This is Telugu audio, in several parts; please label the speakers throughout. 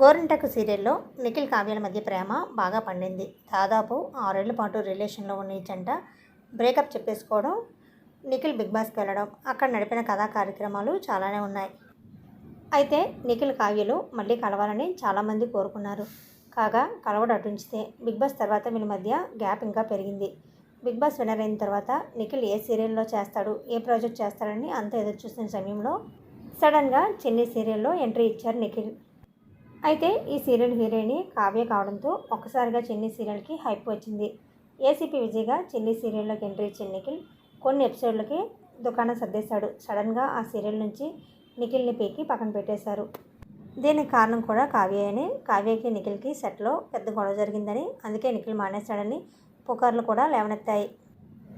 Speaker 1: గోరింటకు సీరియల్లో నిఖిల్ కావ్యాల మధ్య ప్రేమ బాగా పండింది. దాదాపు ఆరేళ్ళ పాటు రిలేషన్లో ఉన్న ఈ జంట బ్రేకప్ చెప్పేసుకోవడం నిఖిల్ బిగ్ బాస్కి వెళ్ళడం అక్కడ నడిపిన కథా కార్యక్రమాలు చాలానే ఉన్నాయి. అయితే నిఖిల్ కావ్యలు మళ్ళీ కలవాలని చాలామంది కోరుకున్నారు. కాగా కలవడం అటుంచితే బిగ్ బాస్ తర్వాత వీళ్ళ మధ్య గ్యాప్ ఇంకా పెరిగింది. బిగ్ బాస్ విన్నర్ అయిన తర్వాత నిఖిల్ ఏ సీరియల్లో చేస్తాడు ఏ ప్రాజెక్ట్ చేస్తాడని అంత ఎదురు చూసిన సమయంలో సడన్గా చిన్ని సీరియల్లో ఎంట్రీ ఇచ్చారు నిఖిల్. అయితే ఈ సీరియల్ హీరోయిన్ కావ్య కావడంతో ఒక్కసారిగా చెన్ని సీరియల్కి హైప్ వచ్చింది. ఏసీపీ విజయ్గా చెల్లి సీరియల్లోకి ఎంట్రీ ఇచ్చిన నిఖిల్ కొన్ని ఎపిసోడ్లకి దుకాణం సర్దేశాడు. సడన్గా ఆ సీరియల్ నుంచి నిఖిల్ని పీకి పక్కన పెట్టేశారు. దీనికి కారణం కూడా కావ్య అని కావ్యకి నిఖిల్కి సెట్లో పెద్ద గొడవ జరిగిందని అందుకే నిఖిల్ మానేశాడని పుకార్లు కూడా లేవనెత్తాయి.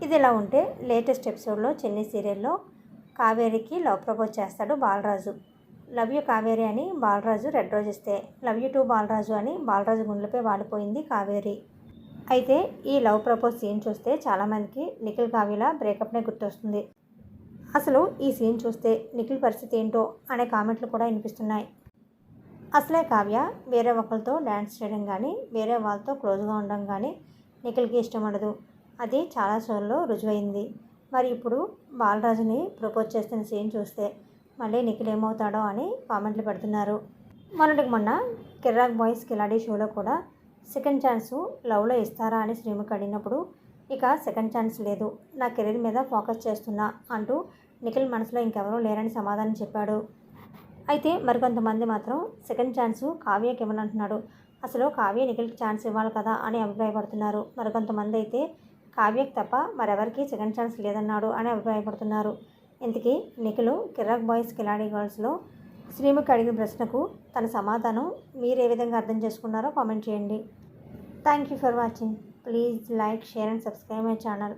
Speaker 1: ఇది ఇలా ఉంటే లేటెస్ట్ ఎపిసోడ్లో చెన్నై సీరియల్లో కావేరికి లవ్ ప్రపోజ్ చేస్తాడు బాలరాజు. లవ్ యూ కావేరి అని బాలరాజు రెడ్ రోజు ఇస్తే. లవ్ యూ టూ బాలరాజు అని బాలరాజు గుండెలపై వాడిపోయింది కావేరి. అయితే ఈ లవ్ ప్రపోజ్ సీన్ చూస్తే చాలామందికి నిఖిల్ కావ్యల బ్రేకప్నే గుర్తొస్తుంది. అసలు ఈ సీన్ చూస్తే నిఖిల్ పరిస్థితి ఏంటో అనే కామెంట్లు కూడా వినిపిస్తున్నాయి. అసలే కావ్య వేరే ఒకరితో డ్యాన్స్ చేయడం కానీ వేరే వాళ్ళతో క్లోజ్గా ఉండడం కానీ నిఖిల్కి ఇష్టం ఉండదు. అది చాలా షోల్లో రుజువైంది. మరి ఇప్పుడు బాలరాజుని ప్రపోజ్ చేస్తున్న సీన్ చూస్తే మళ్ళీ నిఖిల్ ఏమవుతాడో అని కామెంట్లు పెడుతున్నారు. మొన్నటికి మొన్న కిర్రాక్ బాయ్స్ కిలాడీ షోలో కూడా సెకండ్ ఛాన్సు లవ్లో ఇస్తారా అని శ్రీముఖి అడిగినప్పుడు ఇక సెకండ్ ఛాన్స్ లేదు నా కెరీర్ మీద ఫోకస్ చేస్తున్నా అంటూ నిఖిల్ మనసులో ఇంకెవరూ లేరని సమాధానం చెప్పాడు. అయితే మరికొంతమంది మాత్రం సెకండ్ ఛాన్సు కావ్యకి ఇవ్వనంటున్నాడు అసలు కావ్య నిఖిల్కి ఛాన్స్ ఇవ్వాలి కదా అని అభిప్రాయపడుతున్నారు. మరికొంతమంది అయితే కావ్యకి తప్ప మరెవరికి సెకండ్ ఛాన్స్ లేదన్నాడు అని అభిప్రాయపడుతున్నారు. ఇంతకీ నిఖిలు కిరాక్ బాయ్స్ కిలాడీ గర్ల్స్లో శ్రీముఖి అడిగిన ప్రశ్నకు తన సమాధానం మీరు ఏ విధంగా అర్థం చేసుకున్నారో కామెంట్ చేయండి. Thank you for watching. Please like share and subscribe my channel.